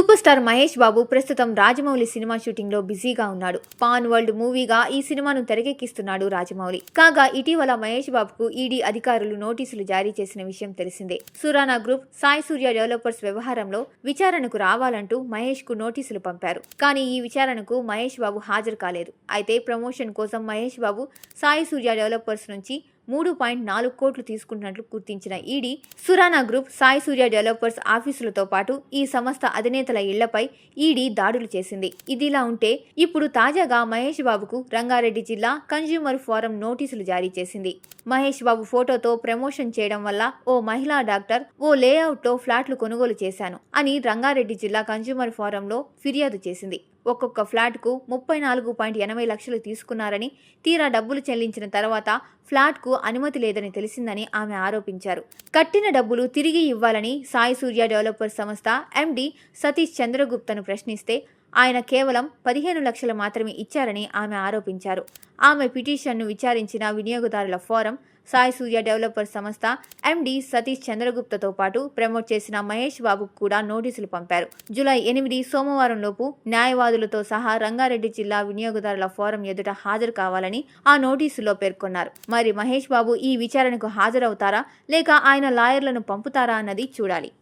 Super star Mahesh Babu ప్రస్తుతం Rajamouli cinema షూటింగ్లో బిజీగా ఉన్నాడు. పాన్ వరల్డ్ మూవీగా ఈ సినిమాను తెరకెక్కిస్తున్నాడు రాజమౌళి. కాగా ఇటీవల మహేష్ బాబుకు ఈడీ అధికారులు నోటీసులు జారీ చేసిన విషయం తెలిసిందే. సురానా గ్రూప్ సాయి సూర్య డెవలపర్స్ వ్యవహారంలో విచారణకు రావాలంటూ మహేష్కు నోటీసులు పంపారు. కానీ ఈ విచారణకు మహేష్ బాబు హాజరు కాలేదు. అయితే ప్రమోషన్ కోసం మహేష్ బాబు సాయి సూర్య డెవలపర్స్ నుంచి మూడు పాయింట్ నాలుగు కోట్లు తీసుకున్నట్లు గుర్తించిన ED Surana group Sai Surya developers ఆఫీసులతో పాటు ఈ సంస్థ అధినేతల ఇళ్ళపై ఈడీ దాడులు చేసింది. ఇదిలా ఉంటే ఇప్పుడు తాజాగా మహేష్ బాబుకు రంగారెడ్డి జిల్లా కన్జ్యూమర్ ఫోరం నోటీసులు జారీ చేసింది. మహేష్ బాబు ఫోటోతో ప్రమోషన్ చేయడం వల్ల ఓ మహిళా డాక్టర్ ఓ లేఅవుట్లో ఫ్లాట్లు కొనుగోలు చేశాను అని రంగారెడ్డి జిల్లా కన్జ్యూమర్ ఫోరంలో ఫిర్యాదు చేసింది. ఒక్కొక్క ఫ్లాట్కు ముప్పై నాలుగు పాయింట్ ఎనభై లక్షలు తీసుకున్నారని తీరా డబ్బులు చెల్లించిన తర్వాత ఫ్లాట్కు అనుమతి లేదని తెలిసిందని ఆమె ఆరోపించారు. కట్టిన డబ్బులు తిరిగి ఇవ్వాలని సాయి సూర్య డెవలపర్ సంస్థ ఎండి సతీష్ చంద్రగుప్తను ప్రశ్నిస్తే ఆయన కేవలం పదిహేను లక్షలు మాత్రమే ఇచ్చారని ఆమె ఆరోపించారు. ఆమె పిటిషన్ను విచారించిన వినియోగదారుల ఫోరం సాయి సూర్య డెవలపర్ సంస్థ ఎండి సతీష్ చంద్రగుప్తతో పాటు ప్రమోట్ చేసిన మహేష్ బాబుకు కూడా నోటీసులు పంపారు. జూలై ఎనిమిది సోమవారం లోపు న్యాయవాదులతో సహా రంగారెడ్డి జిల్లా వినియోగదారుల ఫోరం ఎదుట హాజరు కావాలని ఆ నోటీసులో పేర్కొన్నారు. మరి మహేష్ బాబు ఈ విచారణకు హాజరవుతారా? లేక ఆయన లాయర్లను పంపుతారా అన్నది చూడాలి.